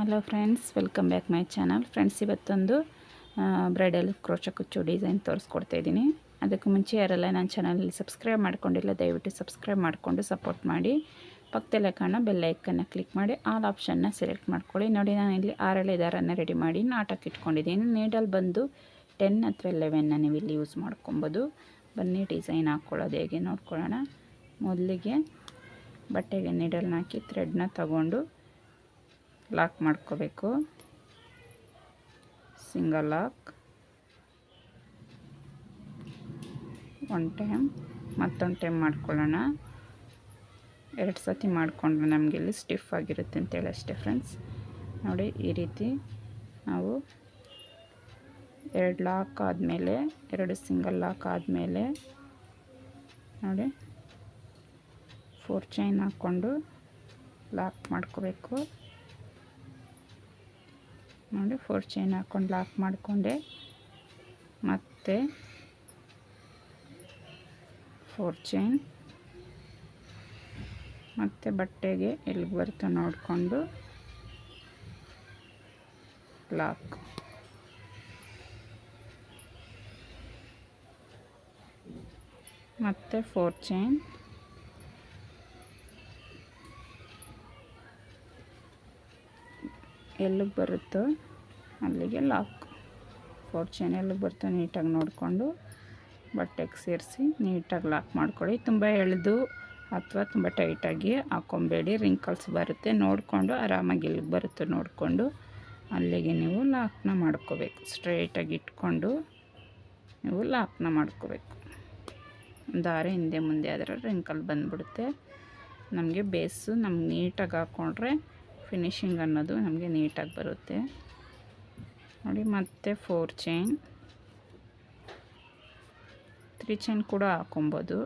Hello friends welcome back my channel friends ಇವತ್ತೊಂದು bridal crochet ಕುಚ್ಚು design ತೋರಿಸ್ಕೊಡ್ತಾ ಇದ್ದೀನಿ. ಅದಕ್ಕೂ ಮುಂಚೆ ಯಾರೆಲ್ಲ ನನ್ನ ಚಾನಲಲ್ಲಿ ಸಬ್ಸ್ಕ್ರೈಬ್ ಮಾಡ್ಕೊಂಡಿಲ್ಲ, ದಯವಿಟ್ಟು ಸಬ್ಸ್ಕ್ರೈಬ್ ಮಾಡಿಕೊಂಡು ಸಪೋರ್ಟ್ ಮಾಡಿ. ಪಕ್ಕದಲ್ಲೇ ಕಾಣೋ ಬೆಲ್ಲೈಕನ್ನು ಕ್ಲಿಕ್ ಮಾಡಿ ಆಲ್ ಆಪ್ಷನ್ನ ಸೆಲೆಕ್ಟ್ ಮಾಡ್ಕೊಳ್ಳಿ. ನೋಡಿ, ನಾನು ಇಲ್ಲಿ ಆರಳೆ ದಾರನ್ನು ರೆಡಿ ಮಾಡಿ ನಾಟಕ್ಕೆ ಇಟ್ಕೊಂಡಿದ್ದೀನಿ. ನೀಡಲ್ ಬಂದು ಟೆನ್ ಅಥವಾ ಲೆವೆನ್ನ ನೀವು ಇಲ್ಲಿ ಯೂಸ್ ಮಾಡ್ಕೊಬೋದು. ಬನ್ನಿ ಡಿಸೈನ್ ಹಾಕ್ಕೊಳ್ಳೋದು ಹೇಗೆ ನೋಡ್ಕೊಳ್ಳೋಣ. ಮೊದಲಿಗೆ ಬಟ್ಟೆಗೆ ನೀಡಲ್ನ ಹಾಕಿ ಥ್ರೆಡ್ನ ತಗೊಂಡು ಲಾಕ್ ಮಾಡ್ಕೋಬೇಕು. Single lock. One time. ಮತ್ತೊಂದು ಟೈಮ್ ಮಾಡ್ಕೊಳ್ಳೋಣ. ಎರಡು ಸತಿ ಮಾಡಿಕೊಂಡ್ರೆ ನಮಗೆ ಇಲ್ಲಿ ಸ್ಟಿಫ್ ಆಗಿರುತ್ತೆ ಅಂತೇಳಿ ಅಷ್ಟೇ ಫ್ರೆಂಡ್ಸ್. ನೋಡಿ, ಈ ರೀತಿ ನಾವು ಎರಡು ಲಾಕ್ ಆದಮೇಲೆ, ಎರಡು ಸಿಂಗಲ್ ಲಾಕ್ ಆದಮೇಲೆ ನೋಡಿ, ಫೋರ್ ಚೈನ್ ಹಾಕ್ಕೊಂಡು ಲಾಕ್ ಮಾಡ್ಕೋಬೇಕು. ನೋಡಿ ಫೋರ್ ಚೈನ್ ಹಾಕ್ಕೊಂಡು ಲಾಕ್ ಮಾಡಿಕೊಂಡೆ. ಮತ್ತು ಫೋರ್ ಚೈನ್ ಮತ್ತು ಬಟ್ಟೆಗೆ ಎಲ್ಲಿಗೆ ಬರುತ್ತೋ ನೋಡಿಕೊಂಡು ಲಾಕ್ ಮತ್ತು ಫೋರ್ ಚೈನ್ ಎಲ್ಲಿಗೆ ಬರುತ್ತೋ ಅಲ್ಲಿಗೆ ಲಾಕ್ ಫೋರ್ ಚೈನ್ ಎಲ್ಲಿಗೆ ಬರುತ್ತೋ ನೀಟಾಗಿ ನೋಡಿಕೊಂಡು ಬಟ್ಟೆಗೆ ಸೇರಿಸಿ ನೀಟಾಗಿ ಲಾಕ್ ಮಾಡ್ಕೊಳ್ಳಿ. ತುಂಬ ಎಳೆದು ಅಥವಾ ತುಂಬ ಟೈಟಾಗಿ ಹಾಕ್ಕೊಬೇಡಿ ರಿಂಕಲ್ಸ್ ಬರುತ್ತೆ. ನೋಡಿಕೊಂಡು ಆರಾಮಾಗಿ ಎಲ್ಲಿಗೆ ಬರುತ್ತೋ ನೋಡಿಕೊಂಡು ಅಲ್ಲಿಗೆ ನೀವು ಲಾಕ್ನ ಮಾಡ್ಕೋಬೇಕು. ಸ್ಟ್ರೈಟಾಗಿ ಇಟ್ಕೊಂಡು ನೀವು ಲಾಕ್ನ ಮಾಡ್ಕೋಬೇಕು. ದಾರಿ ಹಿಂದೆ ಮುಂದೆ ಆದರೆ ರಿಂಕಲ್ ಬಂದ್ಬಿಡುತ್ತೆ. ನಮಗೆ ಬೇಸು, ನಮ್ಗೆ ನೀಟಾಗಿ ಹಾಕ್ಕೊಂಡ್ರೆ ಫಿನಿಶಿಂಗ್ ಅನ್ನೋದು ನಮಗೆ ನೀಟಾಗಿ ಬರುತ್ತೆ. ನೋಡಿ, ಮತ್ತೆ ಫೋರ್ ಚೈನ್ ತ್ರೀ ಚೈನ್ ಕೂಡ ಹಾಕೊಬೋದು.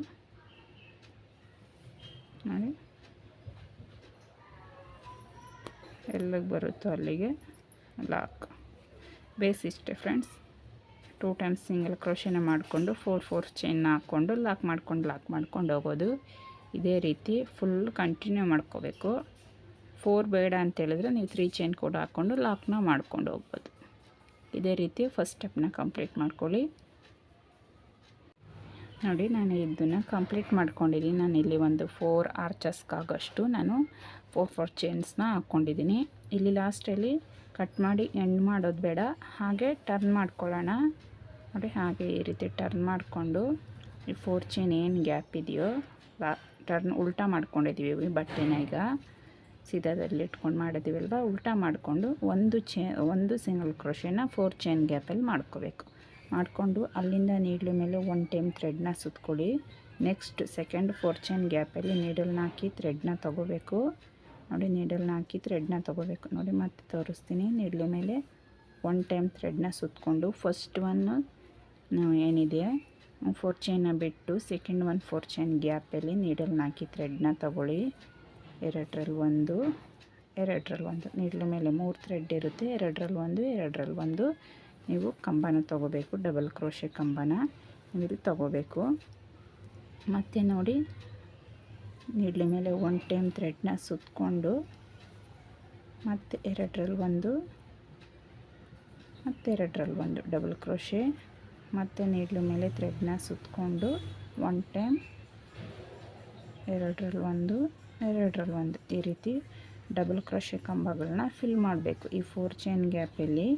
ನೋಡಿ. ಎಲ್ಲಿಗೆ ಬರುತ್ತೋ ಅಲ್ಲಿಗೆ ಲಾಕ್ ಬೇಸ್ ಇಷ್ಟೇ ಫ್ರೆಂಡ್ಸ್ ಟೂ ಟೈಮ್ಸ್ ಸಿಂಗಲ್ ಕ್ರೋಶನ ಮಾಡಿಕೊಂಡು ಫೋರ್ ಫೋರ್ ಚೈನ್ ಹಾಕ್ಕೊಂಡು ಲಾಕ್ ಮಾಡ್ಕೊಂಡು ಲಾಕ್ ಮಾಡ್ಕೊಂಡು ಹೋಗೋದು. ಇದೇ ರೀತಿ ಫುಲ್ ಕಂಟಿನ್ಯೂ ಮಾಡ್ಕೋಬೇಕು. ಫೋರ್ ಬೇಡ ಅಂತ ಹೇಳಿದ್ರೆ ನೀವು ತ್ರೀ ಚೈನ್ ಕೂಡ ಹಾಕ್ಕೊಂಡು ಲಾಕ್ನ ಮಾಡ್ಕೊಂಡು ಹೋಗ್ಬೋದು. ಇದೇ ರೀತಿ ಫಸ್ಟ್ ಸ್ಟೆಪ್ನ ಕಂಪ್ಲೀಟ್ ಮಾಡ್ಕೊಳ್ಳಿ. ನೋಡಿ, ನಾನು ಇದನ್ನು ಕಂಪ್ಲೀಟ್ ಮಾಡ್ಕೊಂಡಿದ್ದೀನಿ. ನಾನು ಇಲ್ಲಿ ಒಂದು ಫೋರ್ ಆರ್ಚಸ್ಗಾಗಷ್ಟು ನಾನು ಫೋರ್ ಫೋರ್ ಚೈನ್ಸ್ನ ಹಾಕ್ಕೊಂಡಿದ್ದೀನಿ. ಇಲ್ಲಿ ಲಾಸ್ಟಲ್ಲಿ ಕಟ್ ಮಾಡಿ ಎಂಡ್ ಮಾಡೋದು ಬೇಡ. ಹಾಗೆ ಟರ್ನ್ ಮಾಡ್ಕೊಳ್ಳೋಣ. ನೋಡಿ, ಹಾಗೆ ಈ ರೀತಿ ಟರ್ನ್ ಮಾಡಿಕೊಂಡು ಈ ಫೋರ್ ಚೈನ್ ಏನು ಗ್ಯಾಪ್ ಇದೆಯೋ ಟರ್ನ್ ಉಲ್ಟಾ ಮಾಡ್ಕೊಂಡಿದ್ದೀವಿ ಬಟ್ಟೆನ ಈಗ. ಸೀದಾದಲ್ಲಿ ಇಟ್ಕೊಂಡು ಮಾಡಿದ್ದೀವಲ್ವ ಉಲ್ಟಾ ಮಾಡಿಕೊಂಡು ಒಂದು ಚೇ, ಒಂದು ಸಿಂಗಲ್ ಕ್ರೋಶೆನ ಫೋರ್ ಚೈನ್ ಗ್ಯಾಪಲ್ಲಿ ಮಾಡ್ಕೋಬೇಕು. ಮಾಡಿಕೊಂಡು ಅಲ್ಲಿಂದ ನೀಡ್ಲ ಮೇಲೆ ಒನ್ ಟೈಮ್ ಥ್ರೆಡ್ನ ಸುತ್ತಕೊಳ್ಳಿ ನೆಕ್ಸ್ಟ್ ಸೆಕೆಂಡ್ ಫೋರ್ ಚೈನ್ ಗ್ಯಾಪಲ್ಲಿ ನೀಡಲ್ನ ಹಾಕಿ ಥ್ರೆಡ್ನ ತೊಗೋಬೇಕು. ನೋಡಿ ನೀಡಲ್ನ ಹಾಕಿ ಥ್ರೆಡ್ನ ತೊಗೋಬೇಕು. ನೋಡಿ, ಮತ್ತೆ ತೋರಿಸ್ತೀನಿ. ನೀಡ್ಲ ಮೇಲೆ ಒನ್ ಟೈಮ್ ಥ್ರೆಡ್ನ ಸುತ್ತಕೊಂಡು ಫಸ್ಟ್ ಒನ್ನು ಏನಿದೆ? ಫೋರ್ ಚೈನ ಬಿಟ್ಟು ಸೆಕೆಂಡ್ ಒನ್ ಫೋರ್ ಚೈನ್ ಗ್ಯಾಪಲ್ಲಿ ನೀಡಲ್ನ ಹಾಕಿ ಥ್ರೆಡ್ನ ತೊಗೊಳ್ಳಿ. ಎರಡರಲ್ಲಿ ಒಂದು ಎರಡರಲ್ಲಿ ಒಂದು. ನೀಡ್ಲು ಮೇಲೆ ಮೂರು ಥ್ರೆಡ್ ಇರುತ್ತೆ. ಎರಡರಲ್ಲಿ ಒಂದು ಎರಡರಲ್ಲಿ ಒಂದು. ನೀವು ಕಂಬನ ತಗೋಬೇಕು ಡಬಲ್ ಕ್ರೋಶೆ ಕಂಬನ. ನೀವು ತಗೋಬೇಕು. ಮತ್ತು ನೋಡಿ ನೀಡ್ಲ ಮೇಲೆ ಒನ್ ಟೈಮ್ ಥ್ರೆಡ್ನ ಸುತ್ತಕೊಂಡು ಮತ್ತು ಎರಡರಲ್ಲಿ ಒಂದು, ಮತ್ತು ಎರಡರಲ್ಲಿ ಒಂದು ಡಬಲ್ ಕ್ರೋಶೆ ಮತ್ತು ನೀಡ್ಲು ಮೇಲೆ ಥ್ರೆಡ್ನ ಸುತ್ತಕೊಂಡು ಒನ್ ಟೈಮ್ ಎರಡರಲ್ಲಿ ಒಂದು ಎರಡರಲ್ಲಿ ಒಂದು ಈ ರೀತಿ ಡಬಲ್ ಕ್ರೋಶೆ ಕಂಬಗಳನ್ನ ಫಿಲ್ ಮಾಡಬೇಕು. ಈ ಫೋರ್ ಚೈನ್ ಗ್ಯಾಪಲ್ಲಿ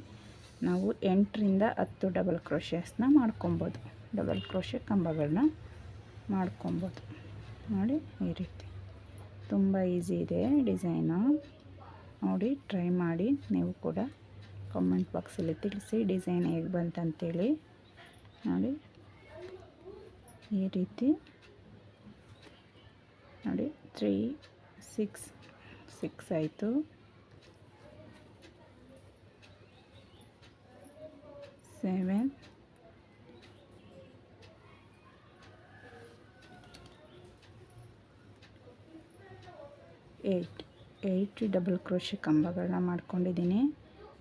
ನಾವು ಎಂಟರಿಂದ ಹತ್ತು ಡಬಲ್ ಕ್ರೋಷೆಸ್ನ ಮಾಡ್ಕೊಬೋದು. ಡಬಲ್ ಕ್ರೋಶೆ ಕಂಬಗಳನ್ನ ಮಾಡ್ಕೊಬೋದು. ನೋಡಿ ಈ ರೀತಿ. ತುಂಬ ಈಸಿ ಇದೆ ಡಿಸೈನು ನೋಡಿ ಟ್ರೈ ಮಾಡಿ. ನೀವು ಕೂಡ ಕಮೆಂಟ್ ಬಾಕ್ಸಲ್ಲಿ ತಿಳಿಸಿ ಡಿಸೈನ್ ಹೇಗೆ ಬಂತಂತೇಳಿ. ನೋಡಿ. ಈ ರೀತಿ. ನೋಡಿ. ತ್ರೀ ಸಿಕ್ಸ್ ಸಿಕ್ಸ್ ಆಯಿತು. Seven. Eight. Eight double crochet ಕಂಬಗಳನ್ನ ಮಾಡ್ಕೊಂಡಿದ್ದೀನಿ.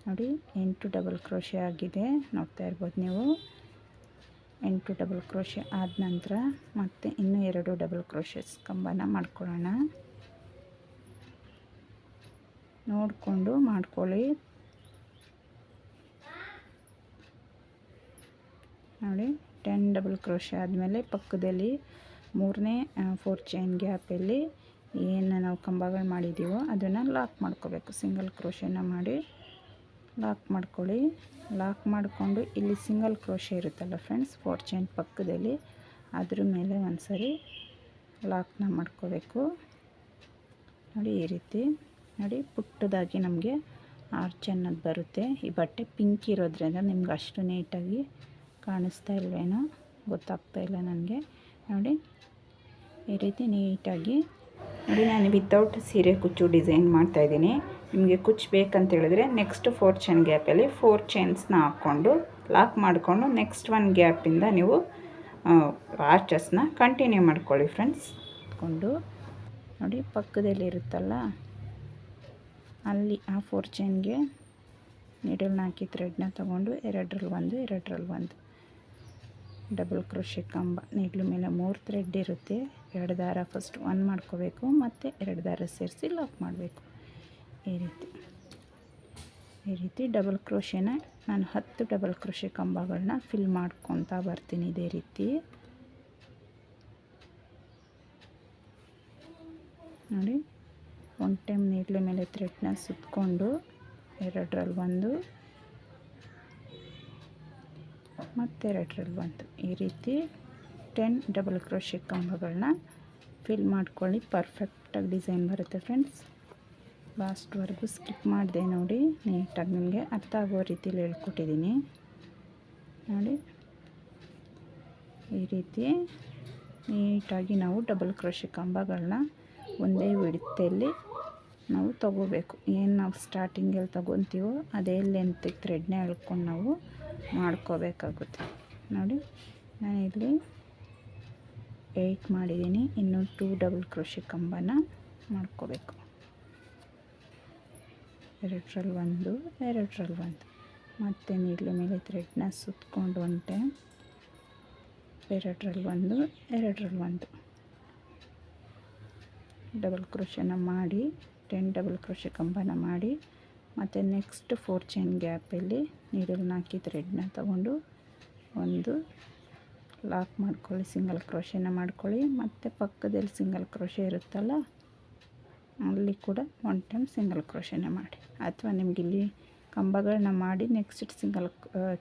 ನೋಡಿ ಎಂಟು ಡಬಲ್ ಕ್ರೋಶೆ ಆಗಿದೆ. ನೋಡ್ತಾ ಇರ್ಬೋದು ನೀವು. ಎಂಟು ಡಬಲ್ ಕ್ರೋಶೆ ಆದ ನಂತರ ಮತ್ತೆ ಇನ್ನೂ ಎರಡು ಡಬಲ್ ಕ್ರೋಶೆಸ್ ಕಂಬನ ಮಾಡ್ಕೊಳ್ಳೋಣ. ನೋಡಿಕೊಂಡು ಮಾಡ್ಕೊಳ್ಳಿ. ನೋಡಿ ಟೆನ್ ಡಬಲ್ ಕ್ರೋಶೆ ಆದಮೇಲೆ ಪಕ್ಕದಲ್ಲಿ ಮೂರನೇ ಫೋರ್ ಚೈನ್ ಗ್ಯಾಪಲ್ಲಿ ಏನು ನಾವು ಕಂಬಗಳು ಮಾಡಿದ್ದೀವೋ ಅದನ್ನು ಲಾಕ್ ಮಾಡ್ಕೋಬೇಕು ಸಿಂಗಲ್ ಕ್ರೋಶೆನ ಮಾಡಿ. ಲಾಕ್ ಮಾಡ್ಕೊಳ್ಳಿ. ಲಾಕ್ ಮಾಡಿಕೊಂಡು ಇಲ್ಲಿ ಸಿಂಗಲ್ ಕ್ರೋಶೆ ಇರುತ್ತಲ್ಲ ಫ್ರೆಂಡ್ಸ್ ಫೋರ್ ಚೈನ್ ಪಕ್ಕದಲ್ಲಿ. ಅದ್ರ ಮೇಲೆ ಒಂದು ಸರಿ ಲಾಕ್ನ ಮಾಡ್ಕೋಬೇಕು. ನೋಡಿ ಈ ರೀತಿ. ನೋಡಿ ಪುಟ್ಟದಾಗಿ ನಮಗೆ ಆರ್ಚ್ ಬರುತ್ತೆ. ಈ ಬಟ್ಟೆ ಪಿಂಕ್ ಇರೋದ್ರಿಂದ ನಿಮ್ಗೆ ಅಷ್ಟು ನೀಟಾಗಿ ಕಾಣಿಸ್ತಾ ಇಲ್ವೇನೋ ಗೊತ್ತಾಗ್ತಾ ಇಲ್ಲ ನನಗೆ. ನೋಡಿ ಈ ರೀತಿ ನೀಟಾಗಿ ನೋಡಿ ನಾನು ವಿತೌಟ್ ಸೀರೆ ಕುಚ್ಚು ಡಿಸೈನ್ ಮಾಡ್ತಾಯಿದ್ದೀನಿ ನಿಮಗೆ ಕುಚ್ಚು ಬೇಕಂತ ಹೇಳಿದ್ರೆ ನೆಕ್ಸ್ಟ್ ಫೋರ್ ಚೈನ್ ಗ್ಯಾಪಲ್ಲಿ ಫೋರ್ ಚೈನ್ಸ್ನ ಹಾಕ್ಕೊಂಡು ಲಾಕ್ ಮಾಡಿಕೊಂಡು ನೆಕ್ಸ್ಟ್ ಒನ್ ಗ್ಯಾಪಿಂದ ನೀವು ಆರ್ಚಸ್ನ ಕಂಟಿನ್ಯೂ ಮಾಡ್ಕೊಳ್ಳಿ ಫ್ರೆಂಡ್ಸ್ ಕೊಂಡು, ನೋಡಿ ಪಕ್ಕದಲ್ಲಿ ಇರುತ್ತಲ್ಲ, ಅಲ್ಲಿ ಆ ಫೋರ್ ಚೈನ್ಗೆ ನೀಡಲ್ನ ಹಾಕಿ ಥ್ರೆಡ್ನ ತೊಗೊಂಡು ಎರಡರಲ್ಲಿ ಒಂದು ಎರಡರಲ್ಲಿ ಒಂದು. ಡಬಲ್ ಕ್ರೋಶೆ ಕಂಬ ನೀಡ್ಲು ಮೇಲೆ ಮೂರು ಥ್ರೆಡ್ ಇರುತ್ತೆ. ಎರಡು ದಾರ ಫಸ್ಟ್ ಒನ್ ಮಾಡ್ಕೋಬೇಕು, ಮತ್ತು ಎರಡು ದಾರ ಸೇರಿಸಿ ಲಾಕ್ ಮಾಡಬೇಕು. ಈ ರೀತಿ. ಈ ರೀತಿ ಡಬಲ್ ಕ್ರೋಶೆನ ನಾನು ಹತ್ತು ಡಬಲ್ ಕ್ರೋಶೆ ಕಂಬಗಳನ್ನ ಫಿಲ್ ಮಾಡ್ಕೊತಾ ಬರ್ತೀನಿ ಇದೇ ರೀತಿ. ನೋಡಿ ಒನ್ ಟೈಮ್ ನೀಡ್ಲ ಮೇಲೆ ಥ್ರೆಡ್ನ ಸುತ್ತಕೊಂಡು ಎರಡರಲ್ಲಿ ಒಂದು ಮತ್ತೆರಡರಲ್ಲಿ ಒಂದು ಈ ರೀತಿ ಟೆನ್ ಡಬಲ್ ಕ್ರೋಶೆ ಕಂಬಗಳನ್ನ ಫಿಲ್ ಮಾಡ್ಕೊಳ್ಳಿ. ಪರ್ಫೆಕ್ಟಾಗಿ ಡಿಸೈನ್ ಬರುತ್ತೆ ಫ್ರೆಂಡ್ಸ್ ಲಾಸ್ಟ್ವರೆಗೂ ಸ್ಕಿಪ್ ಮಾಡಿದೆ ನೋಡಿ ನೀಟಾಗಿ ನಿಮಗೆ ಅರ್ಥ ಆಗೋ ರೀತಿಯಲ್ಲಿ ಹೇಳ್ಕೊಟ್ಟಿದ್ದೀನಿ ನೋಡಿ. ಈ ರೀತಿ ನೀಟಾಗಿ ನಾವು ಡಬಲ್ ಕ್ರೋಶಿ ಕಂಬಗಳನ್ನ ಒಂದೇ ವಿಡ್ತಲ್ಲಿ ನಾವು ತಗೋಬೇಕು. ಏನು ನಾವು ಸ್ಟಾರ್ಟಿಂಗಲ್ಲಿ ತಗೊತೀವೋ ಅದೇ ಲೆಂತಿಗೆ ಥ್ರೆಡ್ನ ಎಳ್ಕೊಂಡು ನಾವು ಮಾಡ್ಕೋಬೇಕಾಗುತ್ತೆ. ನೋಡಿ, ನಾನು ಇಲ್ಲಿ ಏಯ್ಟ್ ಮಾಡಿದ್ದೀನಿ ಇನ್ನೂ ಟೂ ಡಬಲ್ ಕ್ರೋಶಿ ಕಂಬನ ಮಾಡ್ಕೋಬೇಕು. ಎರಡರಲ್ಲಿ ಒಂದು ಎರಡರಲ್ಲಿ ಒಂದು ಮತ್ತು ನೀಡ್ಲ ಮೇಲೆ ಥ್ರೆಡ್ನ ಸುತ್ತಕೊಂಡು ಒಂಟೆ. ಎರಡರಲ್ಲಿ ಒಂದು ಎರಡರಲ್ಲಿ ಒಂದು ಡಬಲ್ ಕ್ರೋಶನ ಮಾಡಿ, ಟೆನ್ ಡಬಲ್ ಕ್ರೋಶ ಕಂಬನ ಮಾಡಿ, ಮತ್ತು ನೆಕ್ಸ್ಟ್ ಫೋರ್ ಚೈನ್ ಗ್ಯಾಪಲ್ಲಿ ನೀಡಲ್ನ ಹಾಕಿ ಥ್ರೆಡ್ನ ತಗೊಂಡು ಒಂದು ಲಾಕ್ ಮಾಡ್ಕೊಳ್ಳಿ, ಸಿಂಗಲ್ ಕ್ರೋಶೆನ ಮಾಡ್ಕೊಳ್ಳಿ. ಮತ್ತು ಪಕ್ಕದಲ್ಲಿ ಸಿಂಗಲ್ ಕ್ರೋಶೆ ಇರುತ್ತಲ್ಲ ಅಲ್ಲಿ ಕೂಡ ಒನ್ ಟೈಮ್ ಸಿಂಗಲ್ ಕ್ರೋಶೆನ ಮಾಡಿ. ಅಥವಾ ನಿಮಗೆ ಇಲ್ಲಿ ಕಂಬಗಳನ್ನ ಮಾಡಿ ನೆಕ್ಸ್ಟ್ ಸಿಂಗಲ್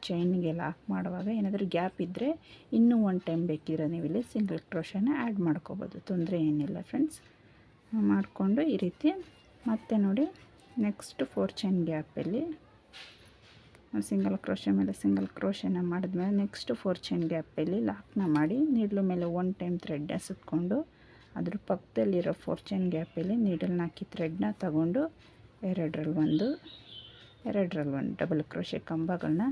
ಚೈನಿಗೆ ಲಾಕ್ ಮಾಡುವಾಗ ಏನಾದರೂ ಗ್ಯಾಪ್ ಇದ್ದರೆ ಇನ್ನೂ ಒನ್ ಟೈಮ್ ಬೇಕಿದ್ರೆ ನೀವು ಇಲ್ಲಿ ಸಿಂಗಲ್ ಕ್ರೋಶನ ಆ್ಯಡ್ ಮಾಡ್ಕೋಬೋದು. ತೊಂದರೆ ಏನಿಲ್ಲ ಫ್ರೆಂಡ್ಸ್ ಮಾಡಿಕೊಂಡು ಈ ರೀತಿ ಮತ್ತೆ ನೋಡಿ ನೆಕ್ಸ್ಟ್ ಫೋರ್ ಚೈನ್ ಗ್ಯಾಪಲ್ಲಿ ಸಿಂಗಲ್ ಕ್ರೋಶೆ ಮೇಲೆ ಸಿಂಗಲ್ ಕ್ರೋಶೆನ ಮಾಡಿದ್ಮೇಲೆ ನೆಕ್ಸ್ಟ್ ಫೋರ್ ಚೈನ್ ಗ್ಯಾಪಲ್ಲಿ ಲಾಕ್ನ ಮಾಡಿ, ನೀಡ್ಲು ಮೇಲೆ ಒನ್ ಟೈಮ್ ಥ್ರೆಡ್ ಸುತ್ಕೊಂಡು ಅದ್ರ ಪಕ್ಕದಲ್ಲಿರೋ ಫೋರ್ಚನ್ ಗ್ಯಾಪಲ್ಲಿ ನೀಡಲ್ನ ಹಾಕಿ ಥ್ರೆಡ್ನ ತಗೊಂಡು ಎರಡರಲ್ಲಿ ಒಂದು ಎರಡರಲ್ಲಿ ಒಂದು ಡಬಲ್ ಕ್ರೋಶೆ ಕಂಬಗಳನ್ನ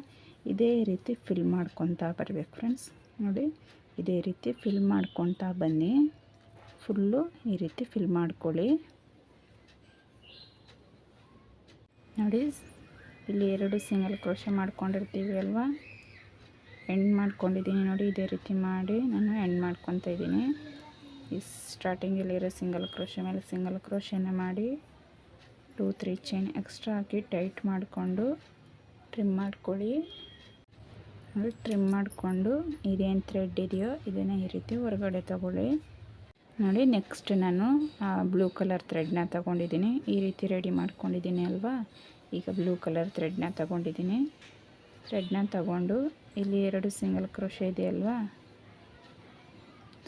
ಇದೇ ರೀತಿ ಫಿಲ್ ಮಾಡ್ಕೊತಾ ಬರಬೇಕು ಫ್ರೆಂಡ್ಸ್ ನೋಡಿ, ಇದೇ ರೀತಿ ಫಿಲ್ ಮಾಡ್ಕೊತಾ ಬನ್ನಿ. ಫುಲ್ಲು ಈ ರೀತಿ ಫಿಲ್ ಮಾಡ್ಕೊಳ್ಳಿ. ನೋಡಿ, ಇಲ್ಲಿ ಎರಡು ಸಿಂಗಲ್ ಕ್ರೋಶೆ ಮಾಡ್ಕೊಂಡಿರ್ತೀವಿ ಅಲ್ವಾ? ಎಂಡ್ ಮಾಡ್ಕೊಂಡಿದ್ದೀನಿ ನೋಡಿ, ಇದೇ ರೀತಿ ಮಾಡಿ, ನಾನು ಎಂಡ್ ಮಾಡ್ಕೊತ ಇದ್ದೀನಿ. ಈ ಸ್ಟಾರ್ಟಿಂಗಲ್ಲಿರೋ ಸಿಂಗಲ್ ಕ್ರೋಶೆ ಮೇಲೆ ಸಿಂಗಲ್ ಕ್ರೋಶೆನ ಮಾಡಿ ಟೂ ತ್ರೀ ಚೈನ್ ಎಕ್ಸ್ಟ್ರಾ ಹಾಕಿ ಟೈಟ್ ಮಾಡಿಕೊಂಡು ಟ್ರಿಮ್ ಮಾಡ್ಕೊಳ್ಳಿ. ನೋಡಿ ಟ್ರಿಮ್ ಮಾಡಿಕೊಂಡು ಇದೇನು ಥ್ರೆಡ್ ಇದೆಯೋ ಇದನ್ನು ಈ ರೀತಿ ಹೊರಗಡೆ ತಗೊಳ್ಳಿ. ನೋಡಿ ನೆಕ್ಸ್ಟ್ ನಾನು ಬ್ಲೂ ಕಲರ್ ಥ್ರೆಡ್ನ ತಗೊಂಡಿದ್ದೀನಿ. ಈ ರೀತಿ ರೆಡಿ ಮಾಡ್ಕೊಂಡಿದ್ದೀನಿ ಅಲ್ವಾ? ಈಗ ಬ್ಲೂ ಕಲರ್ ಥ್ರೆಡ್ನ ತಗೊಂಡಿದ್ದೀನಿ. ಥ್ರೆಡ್ನ ತಗೊಂಡು ಇಲ್ಲಿ ಎರಡು ಸಿಂಗಲ್ ಕ್ರೋಶೆ ಇದೆ ಅಲ್ವಾ?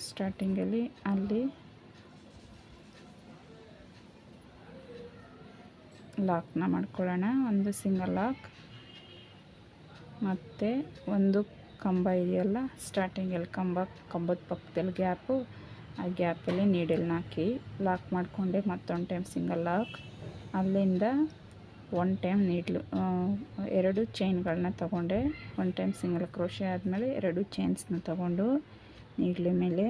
ಸ್ಟಾರ್ಟಿಂಗಲ್ಲಿ ಅಲ್ಲಿ ಲಾಕ್ನ ಮಾಡ್ಕೊಳ್ಳೋಣ. ಒಂದು ಸಿಂಗಲ್ ಲಾಕ್ ಮತ್ತು ಒಂದು ಕಂಬ ಇದೆಯಲ್ಲ ಸ್ಟಾರ್ಟಿಂಗಲ್ಲಿ ಕಂಬ, ಕಂಬದ ಪಕ್ಕದಲ್ಲಿ ಗ್ಯಾಪು. ಆ ಗ್ಯಾಪಲ್ಲಿ ನೀಡಲ್ನ ಹಾಕಿ ಲಾಕ್ ಮಾಡಿಕೊಂಡೆ ಮತ್ತೊಂದು ಟೈಮ್ ಸಿಂಗಲ್ ಲಾಕ್ ಅಲ್ಲಿಂದ ಒನ್ ಟೈಮ್ ನೀಡ್ಲು ಎರಡು ಚೈನ್ಗಳನ್ನ ತಗೊಂಡೆ. ಒನ್ ಟೈಮ್ ಸಿಂಗಲ್ ಕ್ರೋಶೆ ಆದಮೇಲೆ ಎರಡು ಚೈನ್ಸ್ನ ತಗೊಂಡು. ನೀಡ್ಲಿ ಮೇಲೆ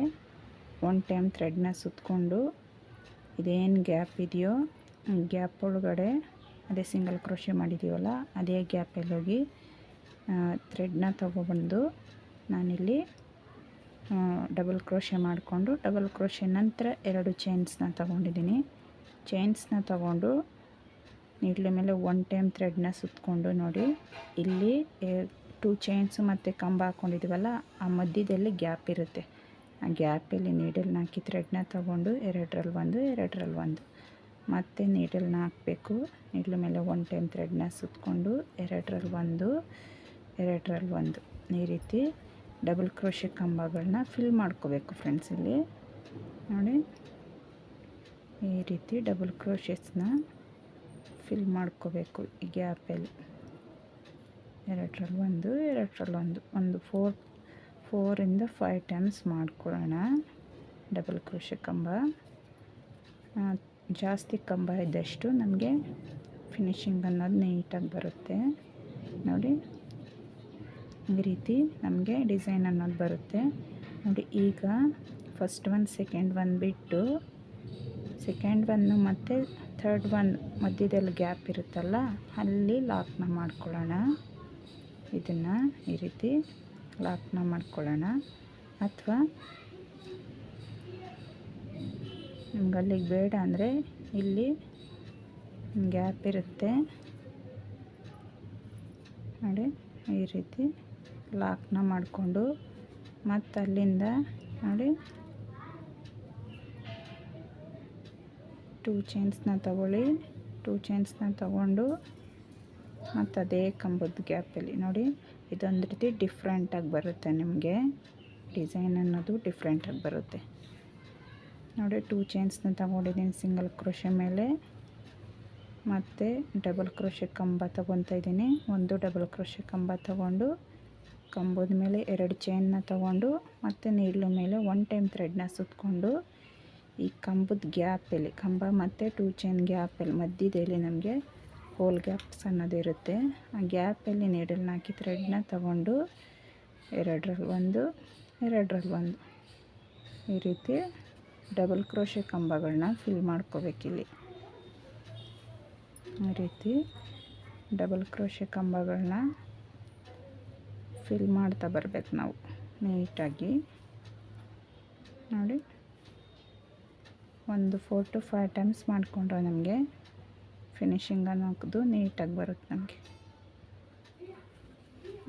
ಒನ್ ಟೈಮ್ ಥ್ರೆಡ್ನ ಸುತ್ತಕೊಂಡು ಇದೇನು ಗ್ಯಾಪ್ ಇದೆಯೋ ಗ್ಯಾಪ್ ಒಳಗಡೆ ಅದೇ ಸಿಂಗಲ್ ಕ್ರೋಶೆ ಮಾಡಿದ್ದೀವಲ್ಲ ಅದೇ ಗ್ಯಾಪಲ್ಲಿ ಹೋಗಿ ಥ್ರೆಡ್ನ ತೊಗೊಬಂದು ನಾನಿಲ್ಲಿ ಡಬಲ್ ಕ್ರೋಶೆ ಮಾಡಿಕೊಂಡು, ಡಬಲ್ ಕ್ರೋಶೆ ನಂತರ ಎರಡು ಚೈನ್ಸ್ನ ತಗೊಂಡಿದ್ದೀನಿ. ಚೈನ್ಸ್ನ ತಗೊಂಡು ನೀಡ್ಲಿ ಮೇಲೆ ಒನ್ ಟೈಮ್ ಥ್ರೆಡ್ನ ಸುತ್ತಕೊಂಡು ನೋಡಿ, ಇಲ್ಲಿ ಟೂ ಚೈನ್ಸು ಮತ್ತು ಕಂಬ ಹಾಕ್ಕೊಂಡಿದ್ದೀವಲ್ಲ ಆ ಮಧ್ಯದಲ್ಲಿ ಗ್ಯಾಪ್ ಇರುತ್ತೆ. ಆ ಗ್ಯಾಪಲ್ಲಿ ನೀಡಲ್ನ ಹಾಕಿ ಥ್ರೆಡ್ನ ತೊಗೊಂಡು, ಎರಡರಲ್ಲಿ ಒಂದು ಎರಡರಲ್ಲಿ ಒಂದು. ಮತ್ತೆ ನೀಡಲ್ನ ಹಾಕಬೇಕು. ನೀಡ್ಲ ಮೇಲೆ ಒನ್ ಟೈಮ್ ಥ್ರೆಡ್ನ ಸುತ್ತಕೊಂಡು ಎರಡರಲ್ಲಿ ಒಂದು ಎರಡರಲ್ಲಿ ಒಂದು. ಈ ರೀತಿ ಡಬಲ್ ಕ್ರೋಶೆ ಕಂಬಗಳನ್ನ ಫಿಲ್ ಮಾಡ್ಕೋಬೇಕು ಫ್ರೆಂಡ್ಸ್ ಇಲ್ಲಿ. ನೋಡಿ. ಈ ರೀತಿ ಡಬಲ್ ಕ್ರೋಶೆಸ್ನ ಫಿಲ್ ಮಾಡ್ಕೋಬೇಕು ಈ ಗ್ಯಾಪಲ್ಲಿ. ಎರಡರಲ್ಲಿ ಒಂದು ಎರಡರಲ್ಲಿ ಒಂದು ಒಂದು ಫೋರ್ ಫೋರಿಂದ ಫೈವ್ ಟೈಮ್ಸ್ ಮಾಡ್ಕೊಳ್ಳೋಣ. ಡಬಲ್ ಕ್ರೋಶೆ ಕಂಬ. ಜಾಸ್ತಿ ಕಂಬ ಇದ್ದಷ್ಟು ನಮಗೆ ಫಿನಿಶಿಂಗ್ ಅನ್ನೋದು ನೀಟಾಗಿ ಬರುತ್ತೆ. ನೋಡಿ, ಈ ರೀತಿ ನಮಗೆ ಡಿಸೈನ್ ಅನ್ನೋದು ಬರುತ್ತೆ. ನೋಡಿ, ಈಗ ಫಸ್ಟ್ ಒನ್ ಸೆಕೆಂಡ್ ಒನ್ ಬಿಟ್ಟು ಸೆಕೆಂಡ್ ಒನ್ನು ಮತ್ತು ಥರ್ಡ್ ಒನ್ ಮಧ್ಯದಲ್ಲಿ ಗ್ಯಾಪ್ ಇರುತ್ತಲ್ಲ, ಅಲ್ಲಿ ಲಾಕ್ನ ಮಾಡ್ಕೊಳ್ಳೋಣ. ಇದನ್ನು ಈ ರೀತಿ ಲಾಕ್ನ ಮಾಡ್ಕೊಳ್ಳೋಣ. ಅಥವಾ ನಿಮ್ಗೆ ಅಲ್ಲಿಗೆ ಬೇಡ ಅಂದರೆ ಇಲ್ಲಿ ಗ್ಯಾಪ್ ಇರುತ್ತೆ. ನೋಡಿ, ಈ ರೀತಿ ಲಾಕ್ನ ಮಾಡಿಕೊಂಡು ಮತ್ತು ಅಲ್ಲಿಂದ ನೋಡಿ ಟೂ ಚೈನ್ಸ್ನ ತಗೊಳ್ಳಿ. ಟೂ ಚೈನ್ಸ್ನ ತಗೊಂಡು ಮತ್ತು ಅದೇ ಕಂಬದ ಗ್ಯಾಪಲ್ಲಿ ನೋಡಿ, ಇದೊಂದು ರೀತಿ ಡಿಫ್ರೆಂಟಾಗಿ ಬರುತ್ತೆ ನಿಮಗೆ. ಡಿಸೈನ್ ಅನ್ನೋದು ಡಿಫ್ರೆಂಟಾಗಿ ಬರುತ್ತೆ. ನೋಡಿ ಟೂ ಚೈನ್ಸ್ನ ತಗೊಂಡಿದ್ದೀನಿ ಸಿಂಗಲ್ ಕ್ರೋಶೆ ಮೇಲೆ. ಮತ್ತು ಡಬಲ್ ಕ್ರೋಶೆ ಕಂಬ ತಗೊತಾ ಇದ್ದೀನಿ ಒಂದು ಡಬಲ್ ಕ್ರೋಶೆ ಕಂಬ ತಗೊಂಡು, ಕಂಬದ ಮೇಲೆ ಎರಡು ಚೈನ್ನ ತಗೊಂಡು, ಮತ್ತು ನೀಡ್ಲು ಮೇಲೆ ಒನ್ ಟೈಮ್ ಥ್ರೆಡ್ನ ಸುತ್ತಕೊಂಡು ಈ ಕಂಬದ ಗ್ಯಾಪಲ್ಲಿ ಕಂಬ ಮತ್ತು ಟೂ ಚೈನ್ ಗ್ಯಾಪಲ್ಲಿ ಮಧ್ಯದಲ್ಲಿ ನಮಗೆ ಹೋಲ್ ಗ್ಯಾಪ್ಸ್ ಅನ್ನೋದಿರುತ್ತೆ ಆ ಗ್ಯಾಪಲ್ಲಿ ನೀಡಲ್ನ ಹಾಕಿ ಥ್ರೆಡ್ನ ತಗೊಂಡು ಎರಡರಲ್ಲಿ ಒಂದು ಎರಡರಲ್ಲಿ ಒಂದು. ಈ ರೀತಿ ಡಬಲ್ ಕ್ರೋಶೆ ಕಂಬಗಳನ್ನ ಫಿಲ್ ಮಾಡ್ಕೋಬೇಕಿಲ್ಲಿ ಈ ರೀತಿ ಡಬಲ್ ಕ್ರೋಶೆ ಕಂಬಗಳನ್ನ ಫಿಲ್ ಮಾಡ್ತಾ ಬರಬೇಕು ನಾವು ನೀಟಾಗಿ. ನೋಡಿ, ಒಂದು ಫೋರ್ ಟು ಫೈವ್ ಟೈಮ್ಸ್ ಮಾಡಿಕೊಂಡ್ರೆ ನಮಗೆ ಫಿನಿಶಿಂಗ್ ಅನ್ನೋದು ನೀಟಾಗಿ ಬರುತ್ತೆ ನಮಗೆ.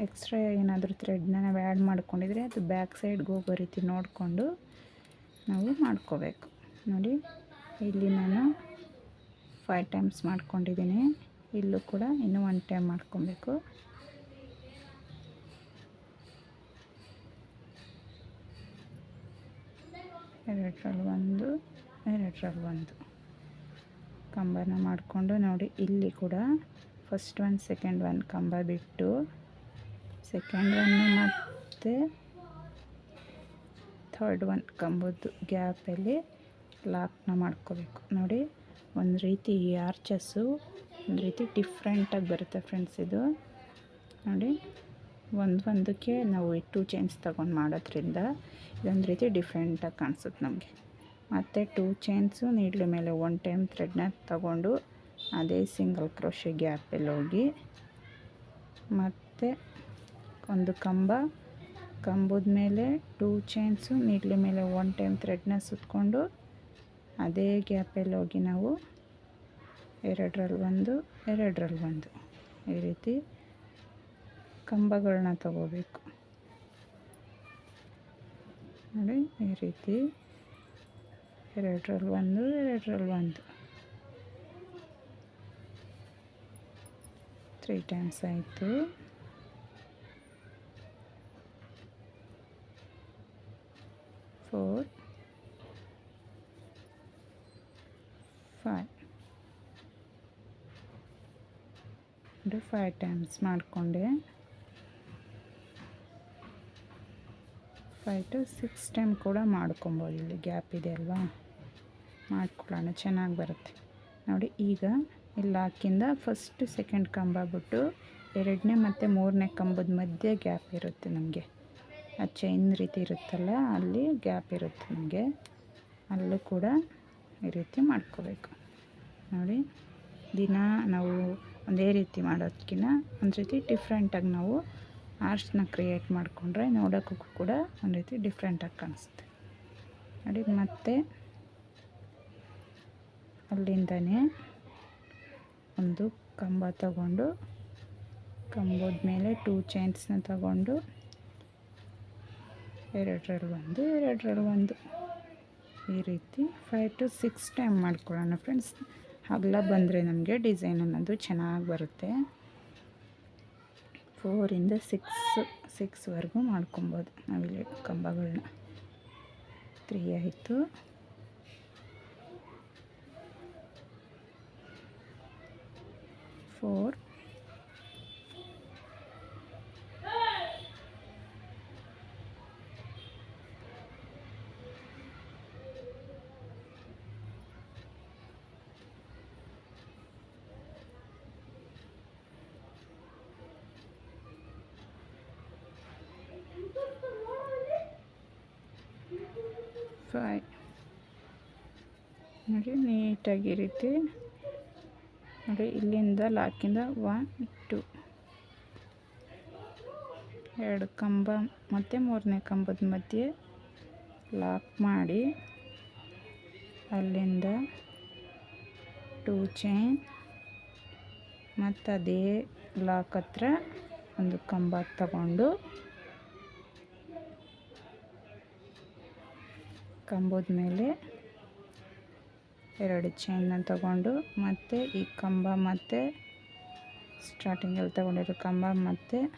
ಎಕ್ಸ್ಟ್ರಾ ಏನಾದರೂ ಥ್ರೆಡ್ನ ನಾವು ಆ್ಯಡ್ ಮಾಡ್ಕೊಂಡಿದ್ರೆ ಅದು ಬ್ಯಾಕ್ ಸೈಡ್ಗೆ ಹೋಗೋ ರೀತಿ ನೋಡಿಕೊಂಡು ನಾವು ಮಾಡ್ಕೋಬೇಕು. ನೋಡಿ, ಇಲ್ಲಿ ನಾನು ಫೈವ್ ಟೈಮ್ಸ್ ಮಾಡ್ಕೊಂಡಿದ್ದೀನಿ. ಇಲ್ಲೂ ಕೂಡ ಇನ್ನೂ ಒನ್ ಟೈಮ್ ಮಾಡ್ಕೊಬೇಕು. ಎರಡರಲ್ಲಿ ಒಂದು ಎರಡರಲ್ಲಿ ಒಂದು. ಕಂಬನ ಮಾಡಿಕೊಂಡು ನೋಡಿ, ಇಲ್ಲಿ ಕೂಡ ಫಸ್ಟ್ ಒನ್ ಸೆಕೆಂಡ್ ಒನ್ ಕಂಬ ಬಿಟ್ಟು ಸೆಕೆಂಡ್ ಒನ್ ಮತ್ತು ಥರ್ಡ್ ಒನ್ ಕಂಬದ್ದು ಗ್ಯಾಪಲ್ಲಿ ಲಾಕ್ನ ಮಾಡ್ಕೋಬೇಕು. ನೋಡಿ, ಒಂದು ರೀತಿ ಈ ಆರ್ಚಸ್ಸು ಒಂದು ರೀತಿ ಡಿಫ್ರೆಂಟಾಗಿ ಬರುತ್ತೆ ಫ್ರೆಂಡ್ಸ್ ಇದು. ನೋಡಿ, ಒಂದು ಒಂದಕ್ಕೆ ನಾವು ಟೂ ಚೈನ್ಸ್ ತಗೊಂಡು ಮಾಡೋದ್ರಿಂದ ಇದೊಂದು ರೀತಿ ಡಿಫ್ರೆಂಟಾಗಿ ಕಾಣಿಸುತ್ತೆ ನಮಗೆ. ಮತ್ತು ಟೂ ಚೈನ್ಸು ನೀಡ್ಲ ಮೇಲೆ ಒನ್ ಟೈಮ್ ಥ್ರೆಡ್ನ ತಗೊಂಡು ಅದೇ ಸಿಂಗಲ್ ಕ್ರೋಶೆ ಗ್ಯಾಪಲ್ಲಿ ಹೋಗಿ ಮತ್ತು ಒಂದು ಕಂಬ, ಕಂಬದ ಮೇಲೆ ಟೂ ಚೈನ್ಸು ನೀಡ್ಲ ಮೇಲೆ ಒನ್ ಟೈಮ್ ಥ್ರೆಡ್ನ ಸುತ್ತಕೊಂಡು ಅದೇ ಗ್ಯಾಪಲ್ಲಿ ಹೋಗಿ ನಾವು ಎರಡರಲ್ಲಿ ಒಂದು ಎರಡರಲ್ಲಿ ಒಂದು ಈ ರೀತಿ ಕಂಬಗಳನ್ನ ತಗೋಬೇಕು. ನೋಡಿ ಈ ರೀತಿ ಎರಡರಲ್ಲಿ ಒಂದು ಎರಡರಲ್ಲಿ ಒಂದು. ತ್ರೀ ಟೈಮ್ಸ್ ಆಯಿತು. ಫೋರ್ ಫೈವ್ ಅಂದರೆ ಫೈವ್ ಟೈಮ್ಸ್ ಮಾಡಿಕೊಂಡೆ. ಫೈವ್ ಟು ಸಿಕ್ಸ್ ಟೈಮ್ ಕೂಡ ಮಾಡ್ಕೊಬೋದು ಇಲ್ಲಿ ಗ್ಯಾಪ್ ಇದೆ ಅಲ್ವಾ? ಮಾಡ್ಕೊಳ್ಳೋಣ, ಚೆನ್ನಾಗಿ ಬರುತ್ತೆ. ನೋಡಿ, ಈಗ ಇಲ್ಲಿ ಹಾಕಿಂದ ಫಸ್ಟ್ ಸೆಕೆಂಡ್ ಕಂಬ ಬಿಟ್ಟು ಎರಡನೇ ಮತ್ತು ಮೂರನೇ ಕಂಬದ ಮಧ್ಯೆ ಗ್ಯಾಪ್ ಇರುತ್ತೆ ನಮಗೆ. ಆ ಚೈನ್ ರೀತಿ ಇರುತ್ತಲ್ಲ, ಅಲ್ಲಿ ಗ್ಯಾಪ್ ಇರುತ್ತೆ ನಮಗೆ. ಅಲ್ಲೂ ಕೂಡ ಈ ರೀತಿ ಮಾಡ್ಕೋಬೇಕು. ನೋಡಿ, ದಿನ ನಾವು ಒಂದೇ ರೀತಿ ಮಾಡೋದಕ್ಕಿಂತ ಒಂದು ರೀತಿ ಡಿಫ್ರೆಂಟಾಗಿ ನಾವು ಆರ್ಟ್ಸ್ನ ಕ್ರಿಯೇಟ್ ಮಾಡಿಕೊಂಡ್ರೆ ನೋಡೋಕ್ಕೂ ಕೂಡ ಒಂದು ರೀತಿ ಡಿಫ್ರೆಂಟಾಗಿ ಕಾಣಿಸುತ್ತೆ. ನೋಡಿ, ಮತ್ತೆ ಅಲ್ಲಿಂದನೇ ಒಂದು ಕಂಬ ತಗೊಂಡು, ಕಂಬದ ಮೇಲೆ ಟೂ ಚೈನ್ಸ್ನ ತಗೊಂಡು ಎರಡರಲ್ಲಿ ಒಂದು ಎರಡರಲ್ಲಿ ಒಂದು. ಈ ರೀತಿ ಫೈವ್ ಟು ಸಿಕ್ಸ್ ಟೈಮ್ ಮಾಡ್ಕೊಳ್ಳೋಣ ಫ್ರೆಂಡ್ಸ್ ಹಗಲ ಬಂದರೆ ನಮಗೆ ಡಿಸೈನ್ ಅನ್ನೋದು ಚೆನ್ನಾಗಿ ಬರುತ್ತೆ. ಫೋರಿಂದ ಸಿಕ್ಸ್ ಸಿಕ್ಸ್ವರೆಗೂ ಮಾಡ್ಕೊಬೋದು ನಾವಿಲ್ಲಿ ಕಂಬಗಳನ್ನ ತ್ರೀ ಆಯಿತು. ಫೋರ್ ಫೈ ನೋಡಿ ನೀಟಾಗಿ ಈ ರೀತಿ ನೋಡಿ, ಇಲ್ಲಿಂದ ಲಾಕಿಂದ ಒನ್ ಟು ಎರಡು ಕಂಬ, ಮತ್ತು ಮೂರನೇ ಕಂಬದ ಮಧ್ಯೆ ಲಾಕ್ ಮಾಡಿ. ಅಲ್ಲಿಂದ ಟೂ ಚೈನ್ ಮತ್ತು ಅದೇ ಲಾಕ್ ಹತ್ರ ಒಂದು ಕಂಬ ತಗೊಂಡು ಕಂಬದ ಮೇಲೆ ಎರಡು ಚೈನ್ನ ತಗೊಂಡು ಮತ್ತು ಈ ಕಂಬ ಮತ್ತು ಸ್ಟಾರ್ಟಿಂಗಲ್ಲಿ ತಗೊಂಡಿರೋ ಕಂಬ ಮತ್ತು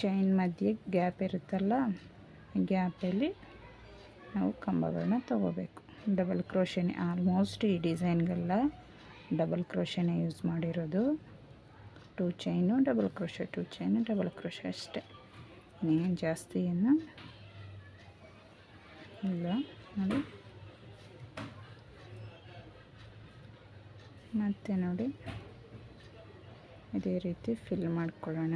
ಚೈನ್ ಮಧ್ಯೆ ಗ್ಯಾಪ್ ಇರುತ್ತಲ್ಲ ಗ್ಯಾಪಲ್ಲಿ ನಾವು ಕಂಬಗಳನ್ನ ತಗೋಬೇಕು. ಡಬಲ್ ಕ್ರೋಷನೆ ಆಲ್ಮೋಸ್ಟ್ ಈ ಡಿಸೈನ್ಗೆಲ್ಲ ಡಬಲ್ ಕ್ರೋಶನೇ ಯೂಸ್ ಮಾಡಿರೋದು. Two chain double crochet two chain double crochet ಅಷ್ಟೇ. ಇನ್ನೇನು ಜಾಸ್ತಿ ಏನು ಇಲ್ಲ. ನೋಡಿ. ಮತ್ತು ನೋಡಿ. ಇದೇ ರೀತಿ ಫಿಲ್ ಮಾಡ್ಕೊಳ್ಳೋಣ.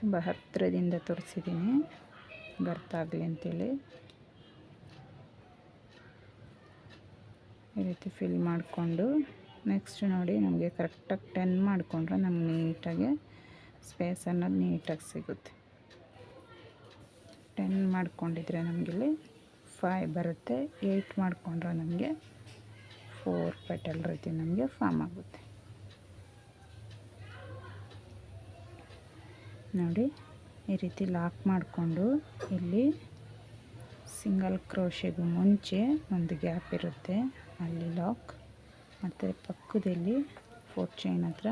ತುಂಬ ಹತ್ತಿರದಿಂದ ತೋರಿಸಿದ್ದೀನಿ. ಬರ್ತಾಗಲಿ ಅಂತೇಳಿ. ಈ ರೀತಿ ಫಿಲ್ ಮಾಡಿಕೊಂಡು ನೆಕ್ಸ್ಟ್ ನೋಡಿ ನಮಗೆ ಕರೆಕ್ಟಾಗಿ ಟೆನ್ ಮಾಡಿಕೊಂಡ್ರೆ ನಮ್ಗೆ ನೀಟಾಗಿ ಸ್ಪೇಸ್ ಅನ್ನೋದು ನೀಟಾಗಿ ಸಿಗುತ್ತೆ. ಟೆನ್ ಮಾಡಿಕೊಂಡಿದ್ರೆ ನಮಗಿಲ್ಲಿ ಫೈವ್ ಬರುತ್ತೆ. ಏಯ್ಟ್ ಮಾಡಿಕೊಂಡ್ರೆ ನಮಗೆ ಫೋರ್ ಪೆಟಲ್ ರೀತಿ ನಮಗೆ ಫಾರ್ಮ್ ಆಗುತ್ತೆ. ನೋಡಿ, ಈ ರೀತಿ ಲಾಕ್ ಮಾಡಿಕೊಂಡು ಇಲ್ಲಿ ಸಿಂಗಲ್ ಕ್ರೋಶೆಗೂ ಮುಂಚೆ ಒಂದು ಗ್ಯಾಪ್ ಇರುತ್ತೆ. ಅಲ್ಲಿ ಲಾಕ್ ಮತ್ತು ಪಕ್ಕದಲ್ಲಿ ಫೋರ್ ಚೈನ್ ಹತ್ರ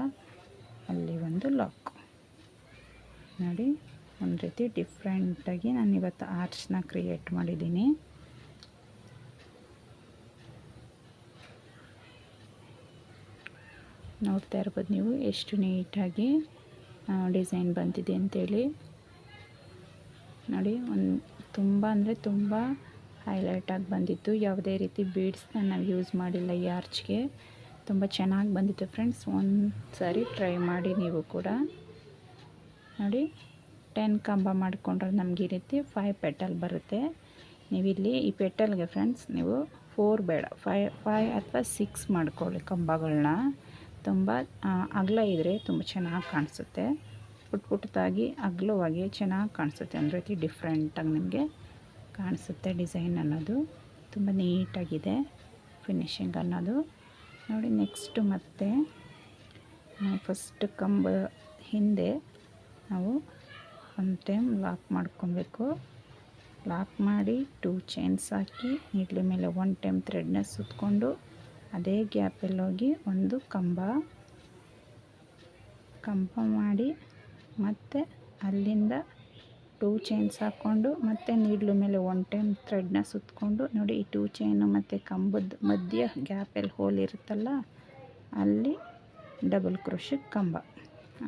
ಅಲ್ಲಿ ಒಂದು ಲಾಕ್ ನೋಡಿ, ಒಂದು ರೀತಿ ಡಿಫ್ರೆಂಟಾಗಿ ನಾನು ಇವತ್ತು ಆರ್ಚ್ನ ಕ್ರಿಯೇಟ್ ಮಾಡಿದ್ದೀನಿ. ನೋಡ್ತಾ ಇರ್ಬೋದು ನೀವು, ಎಷ್ಟು ನೀಟಾಗಿ ಡಿಸೈನ್ ಬಂದಿದೆ ಅಂತೇಳಿ. ನೋಡಿ, ಒಂದು ತುಂಬ ಅಂದರೆ ತುಂಬ ಹೈಲೈಟಾಗಿ ಬಂದಿತ್ತು. ಯಾವುದೇ ರೀತಿ ಬೀಡ್ಸ್ನ ನಾವು ಯೂಸ್ ಮಾಡಿಲ್ಲ ಈ ಆರ್ಚ್ಗೆ ತುಂಬ ಚೆನ್ನಾಗಿ ಬಂದಿತ್ತು ಫ್ರೆಂಡ್ಸ್ ಒಂದು ಸಾರಿ ಟ್ರೈ ಮಾಡಿ ನೀವು ಕೂಡ. ನೋಡಿ ಟೆನ್ ಕಂಬ ಮಾಡಿಕೊಂಡ್ರೆ ನಮಗೆ ಈ ರೀತಿ ಫೈವ್ ಪೆಟಲ್ ಬರುತ್ತೆ. ನೀವಿಲ್ಲಿ ಈ ಪೆಟಲ್ಗೆ ಫ್ರೆಂಡ್ಸ್ ನೀವು ಫೋರ್ ಬೇಡ ಫೈ ಫೈ ಅಥವಾ ಸಿಕ್ಸ್ ಮಾಡ್ಕೊಳ್ಳಿ ಕಂಬಗಳನ್ನ ತುಂಬ ಅಗಲ ಇದ್ದರೆ ತುಂಬ ಚೆನ್ನಾಗಿ ಕಾಣಿಸುತ್ತೆ. ಪುಟ್ ಪುಟ್ಟದಾಗಿ ಅಗಲವಾಗಿ ಚೆನ್ನಾಗಿ ಕಾಣಿಸುತ್ತೆ. ಒಂದು ರೀತಿ ಡಿಫ್ರೆಂಟಾಗಿ ನಿಮಗೆ ಕಾಣಿಸುತ್ತೆ ಡಿಸೈನ್ ಅನ್ನೋದು. ತುಂಬ ನೀಟಾಗಿದೆ ಫಿನಿಶಿಂಗ್ ಅನ್ನೋದು. ನೋಡಿ ನೆಕ್ಸ್ಟು ಮತ್ತೆ ಫಸ್ಟ್ ಕಂಬ ಹಿಂದೆ ನಾವು ಒಂದು ಟೈಮ್ ಲಾಕ್ ಮಾಡ್ಕೊಬೇಕು. ಲಾಕ್ ಮಾಡಿ ಟೂ ಚೈನ್ಸ್ ಹಾಕಿ ನೀಡ್ಲಿ ಮೇಲೆ ಒನ್ ಟೈಮ್ ಥ್ರೆಡ್ನ ಸುತ್ತಕೊಂಡು ಅದೇ ಗ್ಯಾಪಲ್ಲಿ ಹೋಗಿ ಒಂದು ಕಂಬ. ಕಂಬ ಮಾಡಿ ಮತ್ತು ಅಲ್ಲಿಂದ ಟೂ ಚೈನ್ಸ್ ಹಾಕ್ಕೊಂಡು ಮತ್ತು ನೀಡ್ಲು ಮೇಲೆ ಒನ್ ಟೈಮ್ ಥ್ರೆಡ್ನ ಸುತ್ತಕೊಂಡು ನೋಡಿ ಈ ಟೂ ಚೈನು ಮತ್ತು ಕಂಬದ ಮಧ್ಯ ಗ್ಯಾಪಲ್ಲಿ ಹೋಲ್ ಇರುತ್ತಲ್ಲ, ಅಲ್ಲಿ ಡಬಲ್ ಕ್ರೋಶ ಕಂಬ.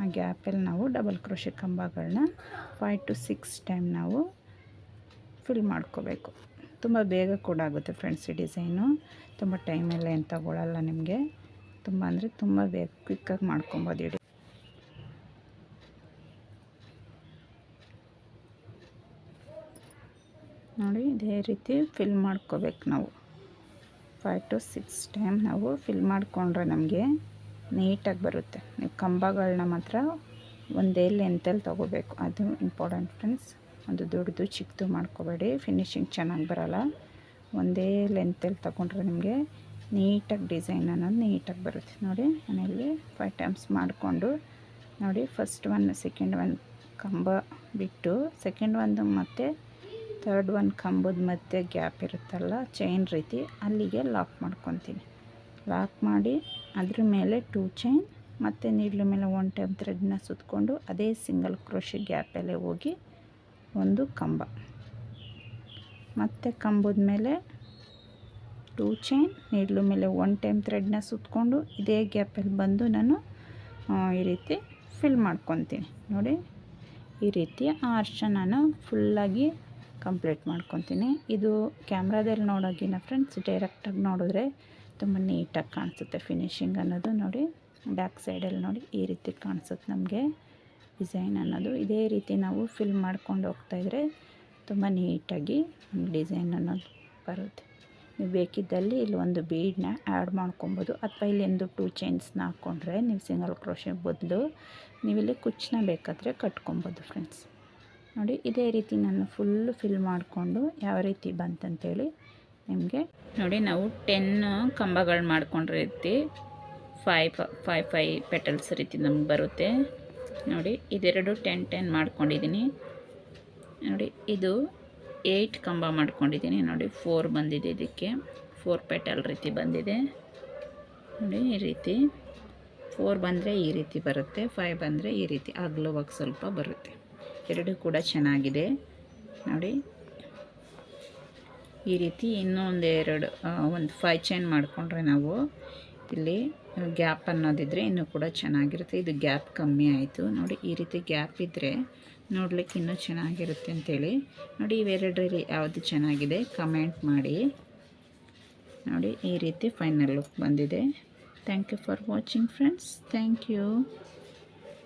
ಆ ಗ್ಯಾಪಲ್ಲಿ ನಾವು ಡಬಲ್ ಕ್ರೋಶೆ ಕಂಬಗಳನ್ನ ಫೈವ್ ಟು ಸಿಕ್ಸ್ ಟೈಮ್ ನಾವು ಫಿಲ್ ಮಾಡ್ಕೋಬೇಕು. ತುಂಬ ಬೇಗ ಕೂಡ ಆಗುತ್ತೆ ಫ್ರೆಂಡ್ಸ್ ಈ ಡಿಸೈನು. ತುಂಬ ಟೈಮೆಲ್ಲ ಏನು ತಗೊಳ್ಳಲ್ಲ ನಿಮಗೆ. ತುಂಬ ಅಂದರೆ ತುಂಬ ಬೇಗ ಕ್ವಿಕ್ಕಾಗಿ ಮಾಡ್ಕೊಬೋದು ಇಡಿ ನೋಡಿ, ಇದೇ ರೀತಿ ಫಿಲ್ ಮಾಡ್ಕೋಬೇಕು ನಾವು. ಫೈವ್ ಟು ಸಿಕ್ಸ್ ಟೈಮ್ ನಾವು ಫಿಲ್ ಮಾಡಿಕೊಂಡ್ರೆ ನಮಗೆ ನೀಟಾಗಿ ಬರುತ್ತೆ. ನೀವು ಕಂಬಗಳನ್ನ ಮಾತ್ರ ಒಂದೇ ಲೆಂತಲ್ಲಿ ತೊಗೋಬೇಕು. ಅದು ಇಂಪಾರ್ಟೆಂಟ್ ಫ್ರೆಂಡ್ಸ್ ಒಂದು ದೊಡ್ಡದು ಚಿಕ್ಕದು ಮಾಡ್ಕೋಬೇಡಿ. ಫಿನಿಶಿಂಗ್ ಚೆನ್ನಾಗಿ ಬರೋಲ್ಲ. ಒಂದೇ ಲೆಂತಲ್ಲಿ ತಗೊಂಡ್ರೆ ನಿಮಗೆ ನೀಟಾಗಿ ಡಿಸೈನ್ ಅನ್ನೋದು ನೀಟಾಗಿ ಬರುತ್ತೆ. ನೋಡಿ, ಮನೆಯಲ್ಲಿ ಫೈವ್ ಟೈಮ್ಸ್ ಮಾಡಿಕೊಂಡು, ನೋಡಿ ಫಸ್ಟ್ ಒನ್ ಸೆಕೆಂಡ್ ಒನ್ ಕಂಬ ಬಿಟ್ಟು ಸೆಕೆಂಡ್ ಒಂದು ಮತ್ತು ತರ್ಡ್ ಒನ್ ಕಂಬದ ಮಧ್ಯೆ ಗ್ಯಾಪ್ ಇರುತ್ತಲ್ಲ ಚೈನ್ ರೀತಿ ಅಲ್ಲಿಗೆ ಲಾಕ್ ಮಾಡ್ಕೊತೀನಿ. ಲಾಕ್ ಮಾಡಿ ಅದ್ರ ಮೇಲೆ ಟೂ ಚೈನ್ ಮತ್ತು ನೀಡ್ಲ ಮೇಲೆ ಒನ್ ಟೈಮ್ ಥ್ರೆಡ್ನ ಸುತ್ತಕೊಂಡು ಅದೇ ಸಿಂಗಲ್ ಕ್ರೋಶಿ ಗ್ಯಾಪಲ್ಲೇ ಹೋಗಿ ಒಂದು ಕಂಬ. ಮತ್ತು ಕಂಬದ ಮೇಲೆ ಟೂ ಚೈನ್ ನೀಡ್ಲು ಮೇಲೆ ಒನ್ ಟೈಮ್ ಥ್ರೆಡ್ನ ಸುತ್ತಕೊಂಡು ಇದೇ ಗ್ಯಾಪಲ್ಲಿ ಬಂದು ನಾನು ಈ ರೀತಿ ಫಿಲ್ ಮಾಡ್ಕೊತೀನಿ. ನೋಡಿ, ಈ ರೀತಿ ಆರ್ಚ ನಾನು ಫುಲ್ಲಾಗಿ ಕಂಪ್ಲೀಟ್ ಮಾಡ್ಕೊತೀನಿ. ಇದು ಕ್ಯಾಮ್ರಾದಲ್ಲಿ ನೋಡೋಗಿನ ಫ್ರೆಂಡ್ಸ್ ಡೈರೆಕ್ಟಾಗಿ ನೋಡಿದ್ರೆ ತುಂಬ ನೀಟಾಗಿ ಕಾಣಿಸುತ್ತೆ ಫಿನಿಶಿಂಗ್ ಅನ್ನೋದು ನೋಡಿ. ಬ್ಯಾಕ್ ಸೈಡಲ್ಲಿ ನೋಡಿ ಈ ರೀತಿ ಕಾಣಿಸುತ್ತೆ ನಮಗೆ. ಡಿಸೈನ್ ಅನ್ನೋದು ಇದೇ ರೀತಿ ನಾವು ಫಿಲ್ ಮಾಡ್ಕೊಂಡು ಹೋಗ್ತಾಯಿದ್ರೆ ತುಂಬ ನೀಟಾಗಿ ಡಿಸೈನ್ ಅನ್ನೋದು ಬರುತ್ತೆ. ನೀವು ಬೇಕಿದ್ದಲ್ಲಿ ಇಲ್ಲಿ ಒಂದು ಬೀಡನ್ನ ಆ್ಯಡ್ ಮಾಡ್ಕೊಬೋದು. ಅಥವಾ ಇಲ್ಲಿ ಒಂದು ಟೂ ಚೈನ್ಸ್ನ ಹಾಕ್ಕೊಂಡ್ರೆ ನೀವು ಸಿಂಗಲ್ ಕ್ರೋಶೆ ಬದಲು ನೀವಿಲ್ಲಿ ಕುಚ್ಚನ್ನ ಬೇಕಾದರೆ ಕಟ್ಕೊಬೋದು ಫ್ರೆಂಡ್ಸ್. ನೋಡಿ, ಇದೇ ರೀತಿ ನಾನು ಫುಲ್ಲು ಫಿಲ್ ಮಾಡಿಕೊಂಡು ಯಾವ ರೀತಿ ಬಂತಂತೇಳಿ ನಿಮಗೆ ನೋಡಿ, ನಾವು ಟೆನ್ ಕಂಬಗಳು ಮಾಡಿಕೊಂಡಿರ್ತೀವಿ. ರೀತಿ ಫೈ ಫೈ ಫೈ ಪೆಟಲ್ಸ್ ರೀತಿ ನಮ್ಗೆ ಬರುತ್ತೆ. ನೋಡಿ, ಇದೆರಡು ಟೆನ್ ಟೆನ್ ಮಾಡ್ಕೊಂಡಿದ್ದೀನಿ. ನೋಡಿ, ಇದು ಏಯ್ಟ್ ಕಂಬ ಮಾಡ್ಕೊಂಡಿದ್ದೀನಿ. ನೋಡಿ ಫೋರ್ ಬಂದಿದೆ ಇದಕ್ಕೆ. ಫೋರ್ ಪೆಟಲ್ ರೀತಿ ಬಂದಿದೆ. ನೋಡಿ, ಈ ರೀತಿ. ಫೋರ್ ಬಂದರೆ ಈ ರೀತಿ ಬರುತ್ತೆ. ಫೈವ್ ಬಂದರೆ ಈ ರೀತಿ. ಅಗಲವಾಗಿ ಸ್ವಲ್ಪ ಬರುತ್ತೆ. ಎರಡು ಕೂಡ ಚೆನ್ನಾಗಿದೆ. ನೋಡಿ. ಈ ರೀತಿ ಇನ್ನೂ ಒಂದೆರಡು ಒಂದು ಫೈವ್ ಚೈನ್ ಮಾಡಿಕೊಂಡ್ರೆ ನಾವು ಇಲ್ಲಿ ಗ್ಯಾಪ್ ಅನ್ನೋದಿದ್ರೆ ಇನ್ನೂ ಕೂಡ ಚೆನ್ನಾಗಿರುತ್ತೆ. ಇದು ಗ್ಯಾಪ್ ಕಮ್ಮಿ ಆಯಿತು. ನೋಡಿ, ಈ ರೀತಿ ಗ್ಯಾಪ್ ಇದ್ದರೆ ನೋಡ್ಲಿಕ್ಕೆ ಇನ್ನೂ ಚೆನ್ನಾಗಿರುತ್ತೆ ಅಂತೇಳಿ. ನೋಡಿ ಇವೆರಡರಲ್ಲಿ ಯಾವುದು ಚೆನ್ನಾಗಿದೆ. ಕಮೆಂಟ್ ಮಾಡಿ. ನೋಡಿ, ಈ ರೀತಿ ಫೈನಲ್ ಲುಕ್ ಬಂದಿದೆ. Thank you for watching friends thank you